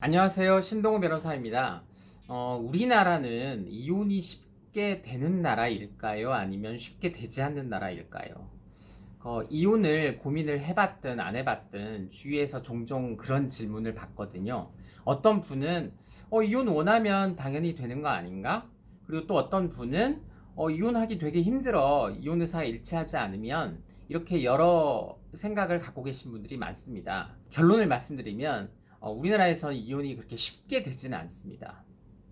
안녕하세요. 신동호 변호사입니다. 어, 우리나라는 이혼이 쉽게 되는 나라일까요? 아니면 쉽게 되지 않는 나라일까요? 어, 이혼을 고민을 해봤든 안 해봤든 주위에서 종종 그런 질문을 받거든요. 어떤 분은 어, 이혼 원하면 당연히 되는 거 아닌가? 그리고 또 어떤 분은 어, 이혼하기 되게 힘들어. 이혼 의사가 일치하지 않으면 이렇게 여러 생각을 갖고 계신 분들이 많습니다. 결론을 말씀드리면 어, 우리나라에서는 이혼이 그렇게 쉽게 되지는 않습니다.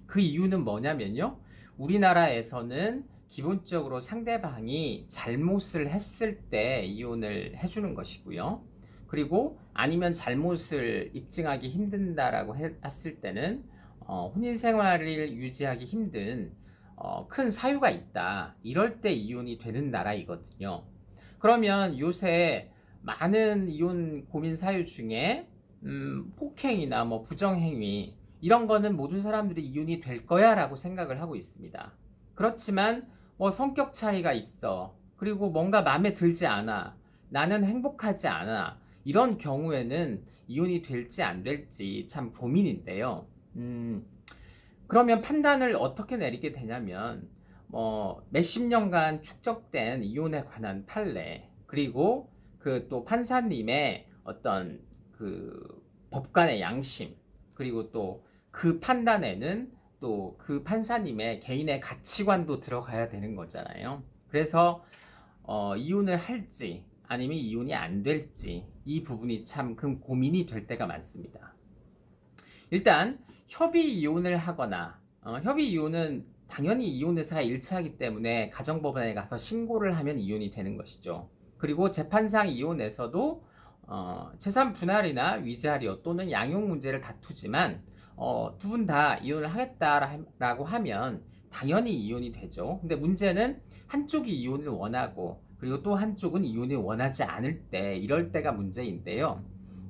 그 이유는 뭐냐면요. 우리나라에서는 기본적으로 상대방이 잘못을 했을 때 이혼을 해주는 것이고요. 그리고 아니면 잘못을 입증하기 힘든다라고 해- 했을 때는 어, 혼인 생활을 유지하기 힘든 어, 큰 사유가 있다. 이럴 때 이혼이 되는 나라이거든요. 그러면 요새 많은 이혼 고민 사유 중에 음, 폭행이나 뭐 부정행위 이런 거는 모든 사람들이 이혼이 될 거야라고 생각을 하고 있습니다. 그렇지만 뭐 성격 차이가 있어. 그리고 뭔가 마음에 들지 않아. 나는 행복하지 않아. 이런 경우에는 이혼이 될지 안 될지 참 고민인데요. 음, 그러면 판단을 어떻게 내리게 되냐면 뭐 몇십 년간 축적된 이혼에 관한 판례 그리고 그 또 판사님의 어떤 그 법관의 양심 그리고 또 그 판단에는 또 그 판사님의 개인의 가치관도 들어가야 되는 거잖아요. 그래서 어, 이혼을 할지 아니면 이혼이 안 될지 이 부분이 참 큰 고민이 될 때가 많습니다. 일단 협의 이혼을 하거나 어, 협의 이혼은 당연히 이혼 의사가 일치하기 때문에 가정법원에 가서 신고를 하면 이혼이 되는 것이죠. 그리고 재판상 이혼에서도 어, 재산 분할이나 위자료 또는 양육 문제를 다투지만 어, 두 분 다 이혼을 하겠다라고 하면 당연히 이혼이 되죠. 근데 문제는 한쪽이 이혼을 원하고 그리고 또 한쪽은 이혼을 원하지 않을 때 이럴 때가 문제인데요.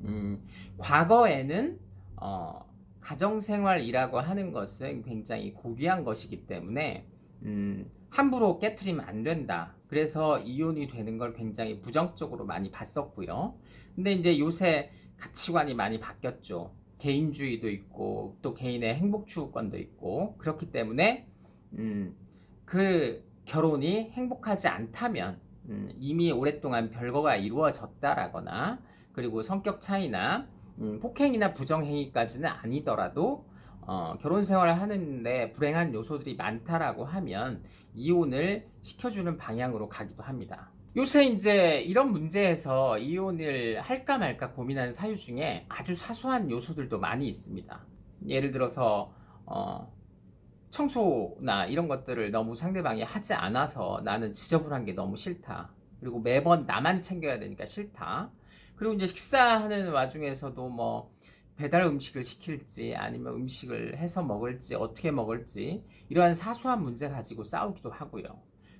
음, 과거에는 어, 가정생활이라고 하는 것은 굉장히 고귀한 것이기 때문에 음, 함부로 깨트리면 안 된다. 그래서 이혼이 되는 걸 굉장히 부정적으로 많이 봤었고요. 근데 이제 요새 가치관이 많이 바뀌었죠. 개인주의도 있고 또 개인의 행복 추구권도 있고 그렇기 때문에 음, 그 결혼이 행복하지 않다면 음, 이미 오랫동안 별거가 이루어졌다라거나 그리고 성격 차이나 음, 폭행이나 부정행위까지는 아니더라도 어, 결혼 생활을 하는데 불행한 요소들이 많다라고 하면 이혼을 시켜주는 방향으로 가기도 합니다. 요새 이제 이런 문제에서 이혼을 할까 말까 고민하는 사유 중에 아주 사소한 요소들도 많이 있습니다. 예를 들어서 어, 청소나 이런 것들을 너무 상대방이 하지 않아서 나는 지저분한 게 너무 싫다. 그리고 매번 나만 챙겨야 되니까 싫다. 그리고 이제 식사하는 와중에서도 뭐 배달 음식을 시킬지 아니면 음식을 해서 먹을지 어떻게 먹을지 이러한 사소한 문제 가지고 싸우기도 하고요.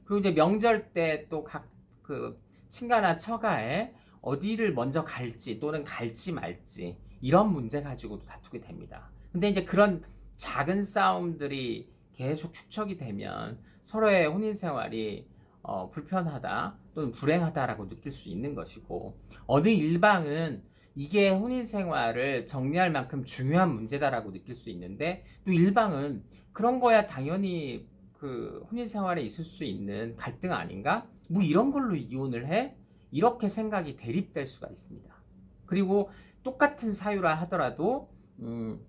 그리고 이제 명절 때 또 각 그 친가나 처가에 어디를 먼저 갈지 또는 갈지 말지 이런 문제 가지고도 다투게 됩니다. 근데 이제 그런 작은 싸움들이 계속 축적이 되면 서로의 혼인 생활이 어, 불편하다 또는 불행하다라고 느낄 수 있는 것이고 어느 일방은 이게 혼인 생활을 정리할 만큼 중요한 문제다라고 느낄 수 있는데 또 일방은 그런 거야 당연히 그 혼인 생활에 있을 수 있는 갈등 아닌가? 뭐 이런 걸로 이혼을 해? 이렇게 생각이 대립될 수가 있습니다. 그리고 똑같은 사유라 하더라도 음,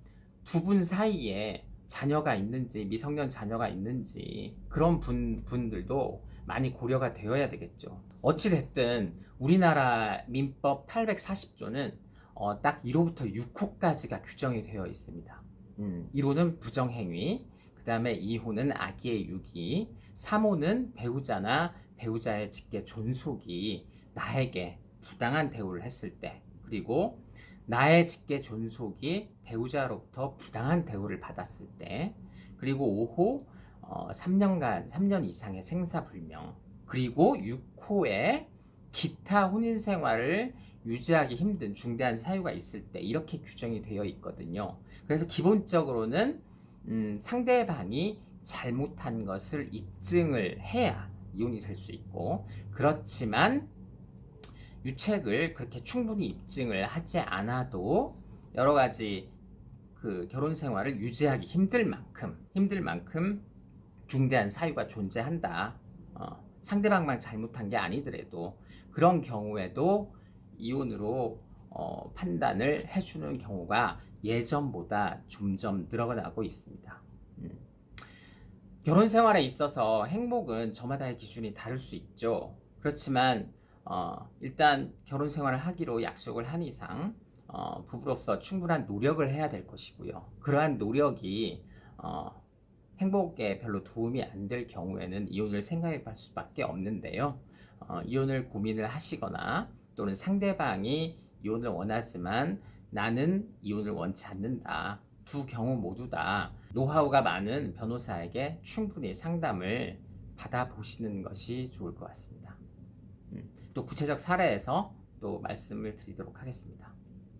두 분 사이에 자녀가 있는지 미성년 자녀가 있는지 그런 분, 분들도 많이 고려가 되어야 되겠죠. 어찌됐든 우리나라 민법 840조는 어, 딱 1호부터 6호까지가 규정이 되어 있습니다. 음, 1호는 부정행위, 그 다음에 2호는 악의의 유기, 3호는 배우자나 배우자의 직계 존속이 나에게 부당한 대우를 했을 때, 그리고 나의 직계 존속이 배우자로부터 부당한 대우를 받았을 때, 그리고 5호 어, 3년간 3년 이상의 생사불명, 그리고 6호에 기타 혼인 생활을 유지하기 힘든 중대한 사유가 있을 때 이렇게 규정이 되어 있거든요. 그래서 기본적으로는 음, 상대방이 잘못한 것을 입증을 해야 이혼이 될 수 있고 그렇지만 유책을 그렇게 충분히 입증을 하지 않아도 여러 가지 그 결혼 생활을 유지하기 힘들 만큼 힘들 만큼 중대한 사유가 존재한다. 어, 상대방만 잘못한 게 아니더라도 그런 경우에도 이혼으로 어, 판단을 해주는 경우가 예전보다 점점 늘어나고 있습니다. 음. 결혼 생활에 있어서 행복은 저마다의 기준이 다를 수 있죠. 그렇지만 어, 일단 결혼 생활을 하기로 약속을 한 이상 어, 부부로서 충분한 노력을 해야 될 것이고요. 그러한 노력이 어, 행복에 별로 도움이 안 될 경우에는 이혼을 생각해 볼 수밖에 없는데요. 어, 이혼을 고민을 하시거나 또는 상대방이 이혼을 원하지만 나는 이혼을 원치 않는다. 두 경우 모두 다 노하우가 많은 변호사에게 충분히 상담을 받아보시는 것이 좋을 것 같습니다. 음, 또 구체적 사례에서 또 말씀을 드리도록 하겠습니다.